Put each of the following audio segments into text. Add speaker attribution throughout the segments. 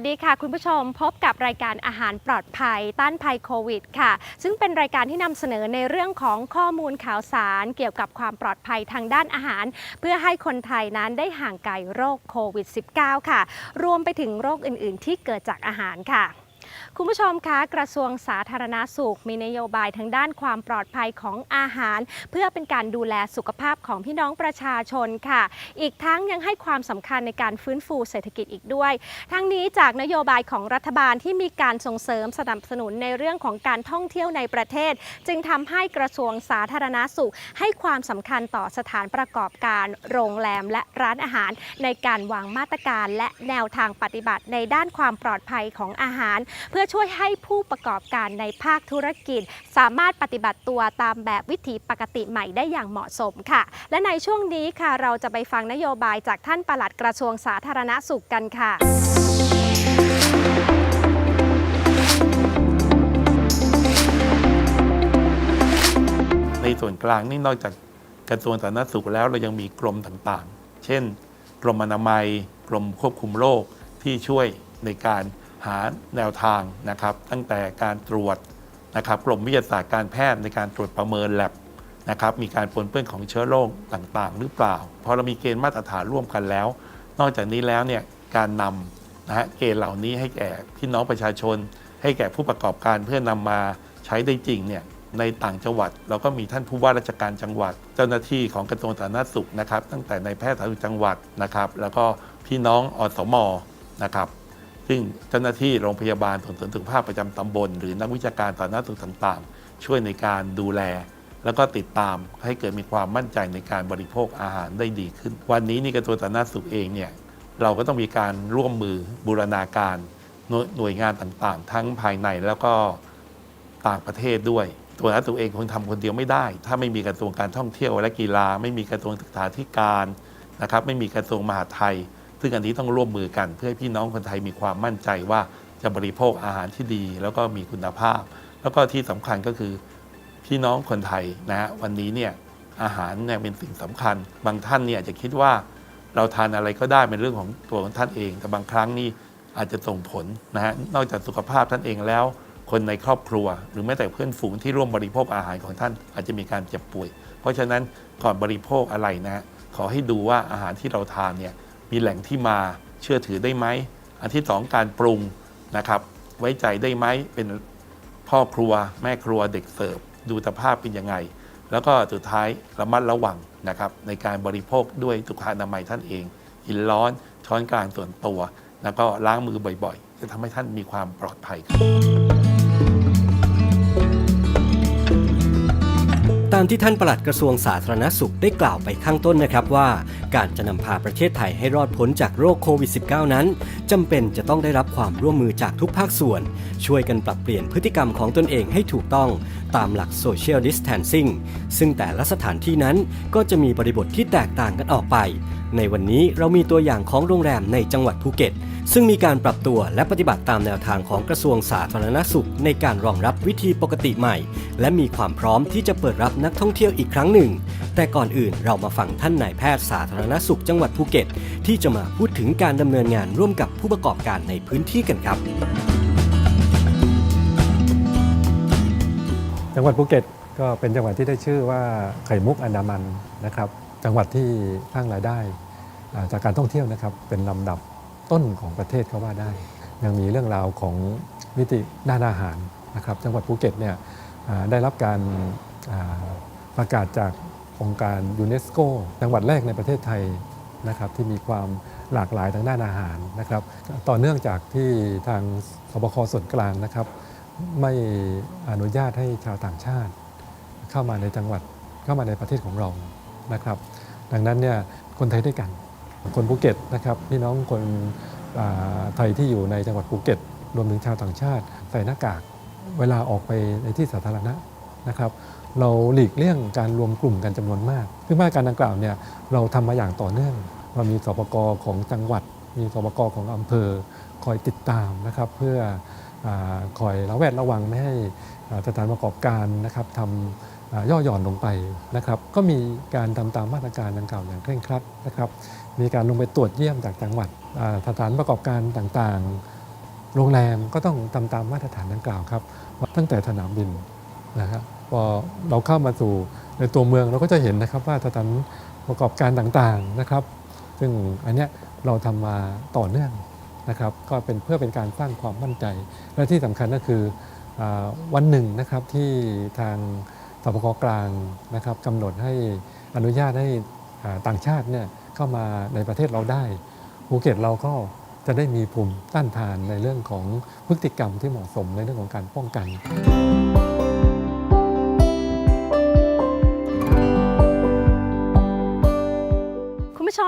Speaker 1: วั
Speaker 2: สดีค่ะ คุณผู้ชมพบกับรายการอาหารปลอดภัย ต้านภัยโควิดค่ะ ซึ่งเป็นรายการที่นำเสนอในเรื่องของข้อมูลข่าวสาร เกี่ยวกับความปลอดภัยทางด้านอาหาร เพื่อให้คนไทยนั้นได้ห่างไกลโรคโควิด -19 ค่ะ รวมไปถึงโรคอื่น ๆ ที่เกิดจากอาหารค่ะ คุณผู้ชมคะกระทรวงสาธารณาสุข มีนโยบายทางด้านความปลอดภัยของอาหาร เพื่อเป็นการดูแลสุขภาพของพี่น้องประชาชนค่ะ อีกทั้งยังให้ความสำคัญในการฟื้นฟูเศรษฐกิจอีกด้วย ทั้งนี้จากนโยบายของรัฐบาลที่มีการส่งเสริมสนับสนุนในเรื่องของการท่องเที่ยวในประเทศ จึงทำให้กระทรวงสาธารณาสุข ให้ความสำคัญต่อสถานประกอบการ โรงแรมและร้านอาหาร ในการวางมาตรการและแนวทางปฏิบัติในด้านความปลอดภัยของอาหาร เพื่อช่วยให้ผู้ประกอบการในภาคธุรกิจ สามารถปฏิบัติตัวตามแบบวิถีปกติใหม่ได้อย่างเหมาะสมค่ะ และในช่วงนี้ค่ะเราจะไปฟังนโยบายจากท่านปลัดกระทรวงสาธารณสุขกันค่ะ
Speaker 3: ในส่วนกลางนี่นอกจากกระทรวงสาธารณสุขแล้วเรายังมีกรมต่างๆ เช่น กรมอนามัย กรมควบคุมโรคที่ช่วยในการ หาแนวทางนะครับ ตั้งแต่การตรวจนะครับกรมวิทยาศาสตร์การแพทย์ในการตรวจประเมินแลบนะครับมีการปนเปื้อนของเชื้อโรคต่างๆ หรือเปล่าพอเรามีเกณฑ์มาตรฐานร่วมกันแล้ว นอกจากนี้แล้วเนี่ยการนำนะฮะเกณฑ์เหล่านี้ให้แก่พี่น้องประชาชน ให้แก่ผู้ประกอบการเพื่อนำมาใช้ได้จริงเนี่ยในต่างจังหวัด เราก็มีท่านผู้ว่าราชการจังหวัด เจ้าหน้าที่ของกระทรวงสาธารณสุขนะครับ ตั้งแต่ในแพทย์สาธารณสุขจังหวัดนะครับ แล้วก็พี่น้องอสมนะครับ ซึ่งเจ้าหน้าที่โรงพยาบาลส่งเสริมสุขภาพประจำตำบล หรือนักวิชาการสาธารณสุขต่างๆ ช่วยในการดูแล แล้วก็ติดตามให้เกิดมีความมั่นใจในการบริโภคอาหารได้ดีขึ้น วันนี้นี่กระทรวงสาธารณสุขเองเนี่ยเราก็ต้องมีการร่วมมือบูรณาการหน่วยหน่วยงานต่างๆ ทั้งภายในแล้วก็ต่างประเทศด้วย ตัวนักสุขเองคงทำคนเดียวไม่ได้ ถ้าไม่มีกระทรวงการท่องเที่ยวและกีฬา ไม่มีกระทรวงศึกษาธิการนะครับ ไม่มีกระทรวงมหาดไทย ซึ่งอันนี้ต้องร่วมมือกันเพื่อให้พี่น้องคนไทยมีความมั่นใจว่าจะบริโภคอาหารที่ดี แล้วก็มีคุณภาพ แล้วก็ที่สำคัญก็คือ พี่น้องคนไทยนะฮะวันนี้เนี่ยอาหารเนี่ยเป็นสิ่งสำคัญ บางท่านเนี่ยอาจจะคิดว่าเราทานอะไรก็ได้เป็นเรื่องของตัวของท่านเอง แต่บางครั้งนี่อาจจะส่งผลนะฮะนอกจากสุขภาพท่านเองแล้ว คนในครอบครัว หรือแม้แต่เพื่อนฝูงที่ร่วมบริโภคอาหารของท่านอาจจะมีการเจ็บป่วย เพราะฉะนั้นก่อนบริโภคอะไรนะขอให้ดูว่าอาหารที่เราทานเนี่ย มีแหล่งที่มาเชื่อถือได้ไหม อันที่สองการปรุงนะครับ ไว้ใจได้ไหมเป็นพ่อครัวแม่ครัวเด็กเสิร์ฟดูสภาพเป็นยังไง แล้วก็สุดท้ายระมัดระวังนะครับ ในการบริโภคด้วยสุขอนามัยท่านเองหินร้อนช้อนกลางส่วนตัว แล้วก็ล้างมือบ่อยๆ จะทำให้ท่านมีความปลอดภัยครับา
Speaker 1: มที่ท่านปลัดกระทรวงสาธารณสุขได้กล่าวไปข้างต้นนะครับว่า การจะนำพาประเทศไทยให้รอดพ้นจากโรคโควิด -19 นั้นจำเป็นจะต้องได้รับความร่วมมือจากทุกภาคส่วน ช่วยกันปรับเปลี่ยนพฤติกรรมของตนเองให้ถูกต้องตามหลัก Social Distancing ซึ่งแต่ละสถานที่นั้นก็จะมีบริบทที่แตกต่างกันออกไปในวันนี้เรามีตัวอย่างของโรงแรมในจังหวัดภูเก็ต ซึ่งมีการปรับตัวและปฏิบัติตามแนวทางของกระทรวงสาธารณสุข ในการรองรับวิธีปกติใหม่ และมีความพร้อมที่จะเปิดรับนักท่องเที่ยวอีกครั้งหนึ่ง แต่ก่อนอื่นเรามาฟังท่านนายแพทย์สาธารณสุขจังหวัดภูเก็ต ที่จะมาพูดถึงการดำเนินงานร่วมกับผู้ประกอบการในพื้นที่กันครับ
Speaker 4: จังหวัดภูเก็ตก็เป็นจังหวัดที่ได้ชื่อว่าไข่มุกอันดามันนะครับ จังหวัดที่สร้างรายได้ จากการท่องเที่ยวนะครับเป็นลำดับต้นของประเทศก็ว่าได้ ยังมีเรื่องราวของมิติด้านอาหารนะครับ จังหวัดภูเก็ตเนี่ยได้รับการประกาศจากองค์การยูเนสโกจังหวัดแรกในประเทศไทยนะครับที่มีความหลากหลายทางด้านอาหารนะครับ ต่อเนื่องจากที่ทางสบคส่วนกลางนะครับ ไม่อนุญาตให้ชาวต่างชาติ เข้ามาในจังหวัดเข้ามาในประเทศของเรานะครับ ดังนั้นเนี่ยคนไทยด้วยกัน คนภูเก็ตนะครับพี่น้องคนไทยที่อยู่ในจังหวัดภูเก็ต รวมถึงชาวต่างชาติ ใส่หน้ากากเวลาออกไปในที่สาธารณะนะครับเราหลีกเลี่ยงการรวมกลุ่มกันจำนวนมากซึ่งมาตรการดังกล่าวเนี่ยเราทำมาอย่างต่อเนื่อง เรามีสปกของจังหวัด มีสปกของอำเภอ คอยติดตามนะครับเพื่ออคอยระแวดระวังไม่ให้สถานประกอบการนะครับทำย่อหย่อนลงไปนะครับ ก็มีการทำตามมาตรการดังกล่าวอย่างเคร่งครัดนะครับ มีการลงไปตรวจเยี่ยมจากจังหวัดอ่าสถานประกอบการต่างๆ โรงแรมก็ต้องทำตามมาตรฐานดังกล่าวครับ ตั้งแต่สนามบินนะครับพอเราเข้ามาสู่ในตัวเมืองเราก็จะเห็นนะครับว่าสถานประกอบการต่างๆนะครับ ซึ่งอันเนี้ยเราทำมาต่อเนื่องนะครับ ก็เป็นเพื่อเป็นการสร้างความมั่นใจ และที่สำคัญก็คืออวันหนึ่งนะครับที่ทางสปกกลางนะครับกำหนดให้อนุญาตให้ต่างชาติเนี่ย เข้ามาในประเทศเราได้ภูเก็ตเราก็จะได้มีภูมิต้านทานในเรื่องของพฤติกรรมที่เหมาะสมในเรื่องของการป้องกัน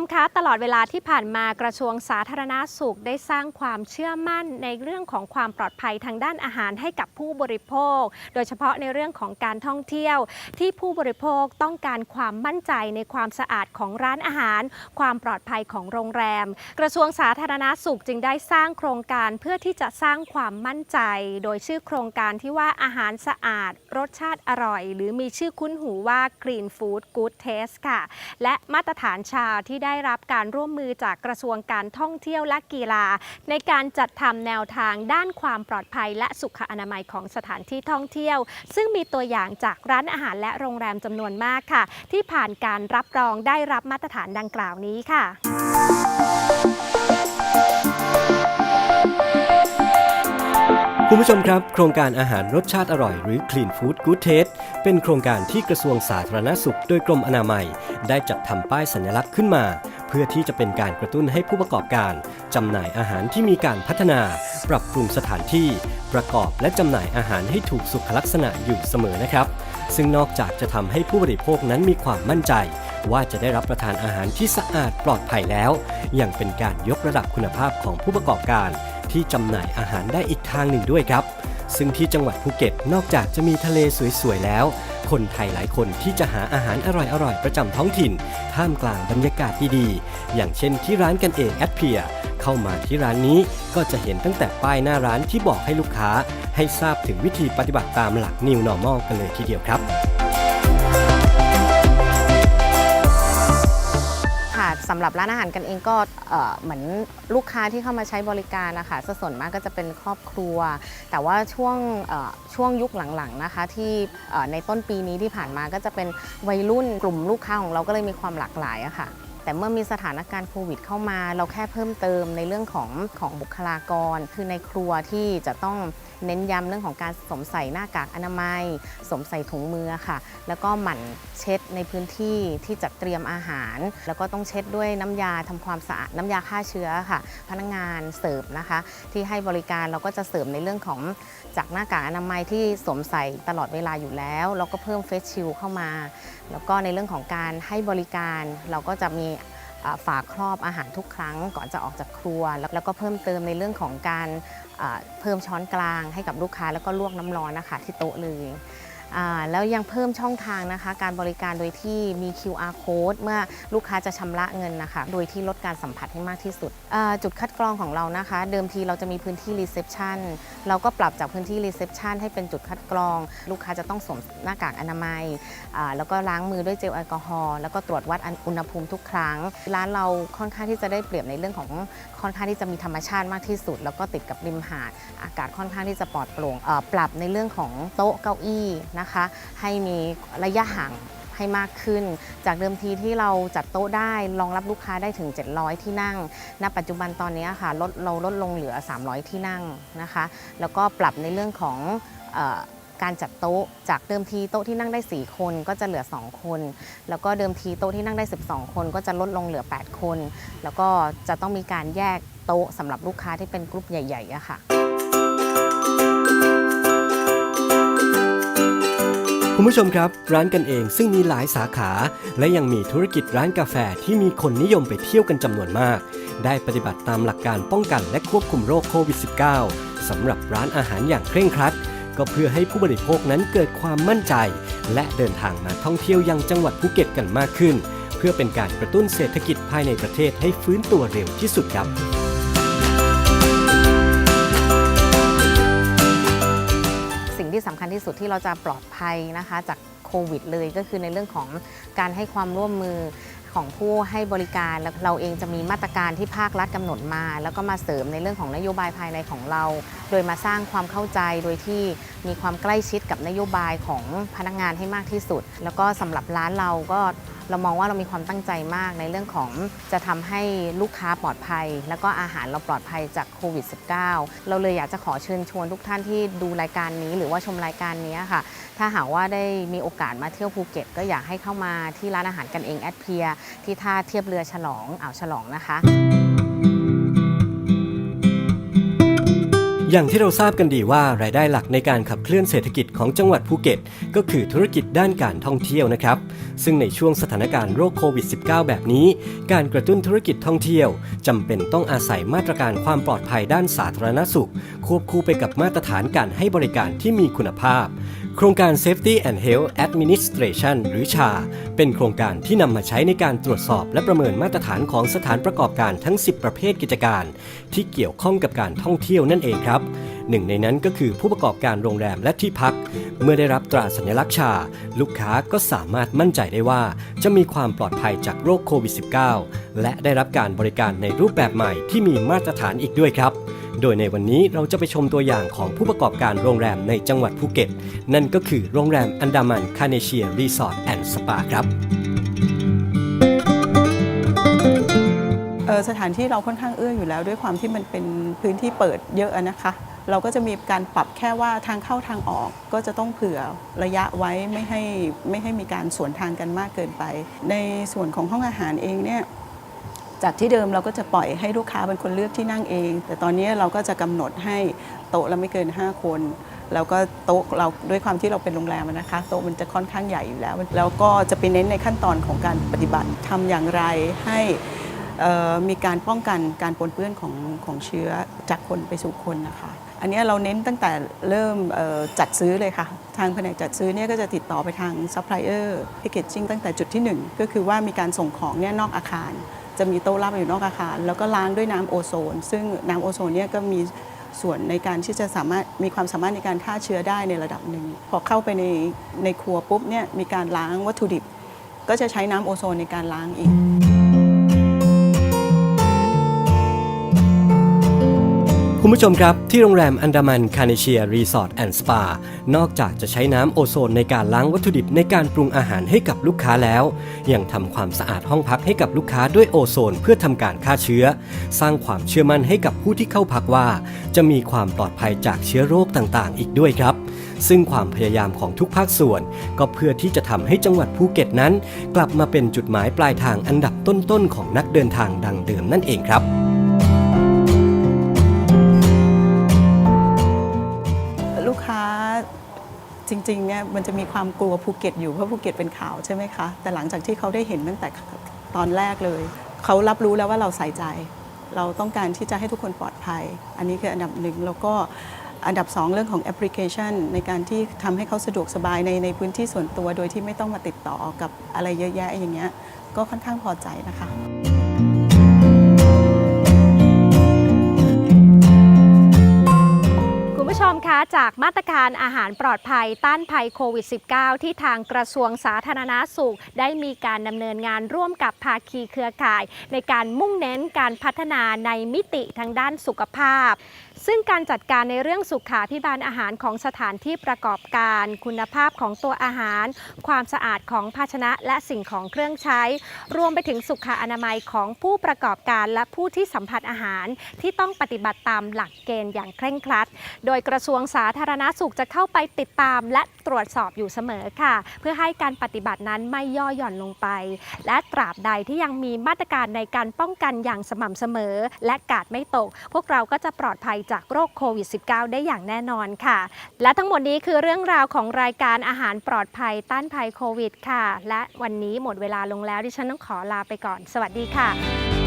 Speaker 2: มคะตลอดเวลาที่ผ่านมากระทรวงสาธารณาสุขได้สร้างความเชื่อมั่นในเรื่องของความปลอดภัยทางด้านอาหารให้กับผู้บริโภค โดยเฉพาะในเรื่องของการท่องเที่ยว ที่ผู้บริโภคต้องการความมั่นใจในความสะอาดของร้านอาหาร ความปลอดภัยของโรงแรม กระทรวงสาธารณาสุขจึงได้สร้างโครงการเพื่อที่จะสร้างความมั่นใจ โดยชื่อโครงการที่ว่าอาหารสะอาด รสชาติอร่อย หรือมีชื่อคุ้นหูว่า Clean Food Good Taste ค่ะ และมาตรฐานชาที่ได้ได้รับการร่วมมือจากกระทรวงการท่องเที่ยวและกีฬา ในการจัดทำแนวทางด้านความปลอดภัย และสุขอนามัยของสถานที่ท่องเที่ยว ซึ่งมีตัวอย่างจากร้านอาหารและโรงแรมจำนวนมากค่ะ ที่ผ่านการรับรองได้รับมาตรฐานดังกล่าวนี้ค่ะ
Speaker 1: คุณผู้ชมครับ โครงการอาหารรสชาติอร่อย หรือ Clean Food Good Taste เป็นโครงการที่กระทรวงสาธารณสุข โดยกรมอนามัย ได้จัดทำป้ายสัญลักษณ์ขึ้นมา เพื่อที่จะเป็นการกระตุ้นให้ผู้ประกอบการจำหน่ายอาหารที่มีการพัฒนา ปรับปรุงสถานที่ ประกอบและจำหน่ายอาหารให้ถูกสุขลักษณะอยู่เสมอนะครับ ซึ่งนอกจากจะทำให้ผู้บริโภคนั้นมีความมั่นใจ ว่าจะได้รับประทานอาหารที่สะอาดปลอดภัยแล้ว ยังเป็นการยกระดับคุณภาพของผู้ประกอบการ ที่จำหน่ายอาหารได้อีกทางหนึ่งด้วยครับ ซึ่งที่จังหวัดภูเก็ตนอกจากจะมีทะเลสวยๆแล้ว คนไทยหลายคนที่จะหาอาหารอร่อยๆประจำท้องถิ่น ท่ามกลางบรรยากาศดีๆ อย่างเช่นที่ร้านกันเองแอดเพียเข้ามาที่ร้านนี้ก็จะเห็นตั้งแต่ป้ายหน้าร้านที่บอกให้ลูกค้า ให้ทราบถึงวิธีปฏิบัติตามหลัก New Normal กันเลยทีเดียวครับ
Speaker 5: สำหรับร้านอาหารกันเองก็เหมือนลูกค้าที่เข้ามาใช้บริการนะคะส่วนมากก็จะเป็นครอบครัว แต่ว่าช่วงช่วงยุคหลังๆนะคะที่ในต้นปีนี้ที่ผ่านมาก็จะเป็นวัยรุ่นกลุ่มลูกค้าของเราก็เลยมีความหลากหลายอะค่ะแต่เมื่อมีสถานการณ์โควิดเข้ามา เราแค่เพิ่มเติมในเรื่องของของบุคลากร คือในครัวที่จะต้อง เน้นย้ำเรื่องของการสวมใส่หน้ากากอนามัยสวมใส่ถุงมือค่ะ แล้วก็หมั่นเช็ดในพื้นที่ที่จัดเตรียมอาหาร แล้วก็ต้องเช็ดด้วยน้ำยาทำความสะอาดน้ำยาฆ่าเชื้อค่ะ พนักงานเสิร์ฟนะคะ ที่ให้บริการเราก็จะเสริมในเรื่องของจากหน้ากากอนามัยที่สวมใส่ตลอดเวลาอยู่แล้วเราก็เพิ่มเฟสชิลเข้ามา แล้วก็ในเรื่องของการให้บริการเราก็จะมีอ่าฝาครอบอาหารทุกครั้งก่อนจะออกจากครัว แล้วก็เพิ่มเติมในเรื่องของการ เพิ่มช้อนกลางให้กับลูกค้าแล้วก็ลวกน้ำร้อนนะคะที่โต๊ะเลย แล้วยังเพิ่มช่องทางนะคะ การบริการโดยที่มี QR code เมื่อลูกค้าจะชำระเงินนะคะ โดยที่ลดการสัมผัสให้มากที่สุด จุดคัดกรองของเรานะคะ เดิมทีเราจะมีพื้นที่รีเซพชันเราก็ปรับจากพื้นที่รีเซพชันให้เป็นจุดคัดกรอง ลูกค้าจะต้องสวมหน้ากากอนามัย แล้วก็ล้างมือด้วยเจลแอลกอฮอล์แล้วก็ตรวจวัดอุณหภูมิทุกครั้ง ร้านเราค่อนข้างที่จะได้เปรียบในเรื่องของค่อนข้างที่จะมีธรรมชาติมากที่สุด แล้วก็ติดกับริมหาดอากาศค่อนข้างที่จะปลอดโปร่งปรับในเรื่องของโต๊ะเก้าอี้นะคะ ให้มีระยะห่างให้มากขึ้น จากเดิมทีที่เราจัดโต๊ะได้รองรับลูกค้าได้ถึง 700 ที่นั่ง ณ ปัจจุบันตอนนี้ค่ะลดเราลดลงเหลือ 300 ที่นั่งนะคะ แล้วก็ปรับในเรื่องของออการจัดโต๊ะจากเดิมทีโต๊ะที่นั่งได้ 4 คนก็จะเหลือ 2 คน แล้วก็เดิมทีโต๊ะที่นั่งได้ 12 คนก็จะลดลงเหลือ 8 คน แล้วก็จะต้องมีการแยกโต๊ะสำหรับลูกค้าที่เป็นกลุ่มใหญ่ๆอะค่ะ
Speaker 1: คุณผู้ชมครับ ร้านกันเองซึ่งมีหลายสาขา และยังมีธุรกิจร้านกาแฟที่มีคนนิยมไปเที่ยวกันจำนวนมาก ได้ปฏิบัติตามหลักการป้องกันและควบคุมโรคโควิด -19 สำหรับร้านอาหารอย่างเคร่งครัด ก็เพื่อให้ผู้บริโภคนั้นเกิดความมั่นใจ และเดินทางมาท่องเที่ยวยังจังหวัดภูเก็ตกันมากขึ้น เพื่อเป็นการกระตุ้นเศรษฐกิจภายในประเทศให้ฟื้นตัวเร็วที่สุดครับ
Speaker 5: ที่สำคัญที่สุดที่เราจะปลอดภัยนะคะ จากโควิดเลยก็คือในเรื่องของการให้ความร่วมมือ ของผู้ให้บริการแล้วเราเองจะมีมาตรการที่ภาครัฐกำหนดมา แล้วก็มาเสริมในเรื่องของนโยบายภายในของเรา โดยมาสร้างความเข้าใจโดยที่มีความใกล้ชิดกับนโยบายของพนักงานให้มากที่สุด แล้วก็สำหรับร้านเราก็เรามองว่าเรามีความตั้งใจมากในเรื่องของจะทำให้ลูกค้าปลอดภัย แล้วก็อาหารเราปลอดภัยจากโควิด -19 เราเลยอยากจะขอเชิญชวนทุกท่านที่ดูรายการนี้ หรือว่าชมรายการนี้ค่ะ ถ้าหากว่าได้มีโอกาสมาเที่ยวภูเก็ต ก็อยากให้เข้ามาที่ร้านอาหารกันเองแอดเพียที่ท่าเทียบเรือฉลองอ่าวฉลองนะคะ
Speaker 1: อย่างที่เราทราบกันดีว่ารายได้หลักในการขับเคลื่อนเศรษฐกิจของจังหวัดภูเก็ต ก็คือธุรกิจด้านการท่องเที่ยวนะครับ ซึ่งในช่วงสถานการณ์โรคโควิด -19 แบบนี้ การกระตุ้นธุรกิจท่องเที่ยวจำเป็นต้องอาศัยมาตรการความปลอดภัยด้านสาธารณสุข ควบคู่ไปกับมาตรฐานการให้บริการที่มีคุณภาพ โครงการ Safety and Health Administration หรือชา เป็นโครงการที่นำมาใช้ในการตรวจสอบและประเมินมาตรฐานของสถานประกอบการทั้ง 10 ประเภทกิจการ ที่เกี่ยวข้องกับการท่องเที่ยวนั่นเองครับหนึ่งในนั้นก็คือผู้ประกอบการโรงแรมและที่พัก เมื่อได้รับตราสัญลักษณ์ชา ลูกค้าก็สามารถมั่นใจได้ว่า จะมีความปลอดภัยจากโรคโควิด -19 และได้รับการบริการในรูปแบบใหม่ที่มีมาตรฐานอีกด้วยครับ โดยในวันนี้เราจะไปชมตัวอย่างของผู้ประกอบการโรงแรมในจังหวัดภูเก็ต นั่นก็คือโรงแรมอันดามันคาเนเชียรีสอร์ทแอนด์สปาครับ
Speaker 6: สถานที่เราค่อนข้างเอื้ออยู่แล้วด้วยความที่มันเป็นพื้นที่เปิดเยอะนะคะ เราก็จะมีการปรับแค่ว่าทางเข้าทางออกก็จะต้องเผื่อระยะไว้ไม่ให้ไม่ให้มีการสวนทางกันมากเกินไป ในส่วนของห้องอาหารเองเนี่ย จากที่เดิมเราก็จะปล่อยให้ลูกค้าเป็นคนเลือกที่นั่งเอง แต่ตอนนี้เราก็จะกำหนดให้โต๊ะละไม่เกิน 5 คนแล้วก็โต๊ะเราด้วยความที่เราเป็นโรงแรมนะคะโต๊ะมันจะค่อนข้างใหญ่อยู่แล้ว แล้วก็จะไปเน้นในขั้นตอนของการปฏิบัติทำอย่างไรให้มีการป้องกันการปนเปื้อนของของเชื้อจากคนไปสู่คนนะคะ อันนี้เราเน้นตั้งแต่เริ่มจัดซื้อเลยค่ะ ทางแผนกจัดซื้อเนี่ยก็จะติดต่อไปทางซัพพลายเออร์แพคเกจจิ้งตั้งแต่จุดที่ 1 ก็คือว่ามีการส่งของเนี่ยนอกอาคาร จะมีโต๊ะรับอยู่นอกอาคาร แล้วก็ล้างด้วยน้ำโอโซน ซึ่งน้ำโอโซนเนี่ยก็มีส่วนในการที่จะสามารถมีความสามารถในการฆ่าเชื้อได้ในระดับหนึ่ง พอเข้าไปในในครัวปุ๊บเนี่ยมีการล้างวัตถุดิบ ก็จะใช้น้ำโอโซนในการล้างอีก
Speaker 1: คุณผู้ชมครับ ที่โรงแรมอันดามันคาเนเชียรีสอร์ทแอนด์สปานอกจากจะใช้น้ำโอโซนในการล้างวัตถุดิบในการปรุงอาหารให้กับลูกค้าแล้ว ยังทำความสะอาดห้องพักให้กับลูกค้าด้วยโอโซนเพื่อทำการฆ่าเชื้อ สร้างความเชื่อมั่นให้กับผู้ที่เข้าพักว่า จะมีความปลอดภัยจากเชื้อโรคต่างๆ อีกด้วยครับ ซึ่งความพยายามของทุกภาคส่วน ก็เพื่อที่จะทำให้จังหวัดภูเก็ตนั้น กลับมาเป็นจุดหมายปลายทางอันดับต้นๆของนักเดินทางดังเดิมนั่นเองครับ
Speaker 6: จริงๆเนี่ยมันจะมีความกลัวภูเก็ตอยู่เพราะภูเก็ตเป็นข่าวใช่ไหมคะ แต่หลังจากที่เขาได้เห็นตั้งแต่ตอนแรกเลย เขารับรู้แล้วว่าเราใส่ใจ เราต้องการที่จะให้ทุกคนปลอดภัย อันนี้คืออันดับหนึ่งแล้วก็อันดับสองเรื่องของแอปพลิเคชัน ในการที่ทำให้เขาสะดวกสบายในในพื้นที่ส่วนตัว โดยที่ไม่ต้องมาติดต่อกับอะไรเยอะแยะอย่างเงี้ยก็ค่อนข้างพอใจนะคะ
Speaker 2: ผู้ชมคะจากมาตรการอาหารปลอดภัยต้านภัยโควิด -19 ที่ทางกระทรวงสาธารณาสุข ได้มีการดำเนินงานร่วมกับภาคีเครือข่าย ในการมุ่งเน้นการพัฒนาในมิติทางด้านสุขภาพ ซึ่งการจัดการในเรื่องสุขาพิบาลอาหารของสถานที่ประกอบการ คุณภาพของตัวอาหาร ความสะอาดของภาชนะและสิ่งของเครื่องใช้ รวมไปถึงสุขอนามัยของผู้ประกอบการและผู้ที่สัมผัสอาหาร ที่ต้องปฏิบัติตามหลักเกณฑ์อย่างเคร่งครัด โดยกระทรวงสาธารณาสุขจะเข้าไปติดตามและตรวจสอบอยู่เสมอค่ะ เพื่อให้การปฏิบัตินั้นไม่ย่อหย่อนลงไป และตราบใดที่ยังมีมาตรการในการป้องกันอย่างสม่ำเสมอ และกาดไม่ตก พวกเราก็จะปลอดภัยจากโรคโควิด -19 ได้อย่างแน่นอนค่ะ และทั้งหมดนี้คือเรื่องราวของรายการอาหารปลอดภัยต้านภัยโควิด ค่ะ และวันนี้หมดเวลาลงแล้วดิฉันต้องขอลาไปก่อน สวัสดีค่ะ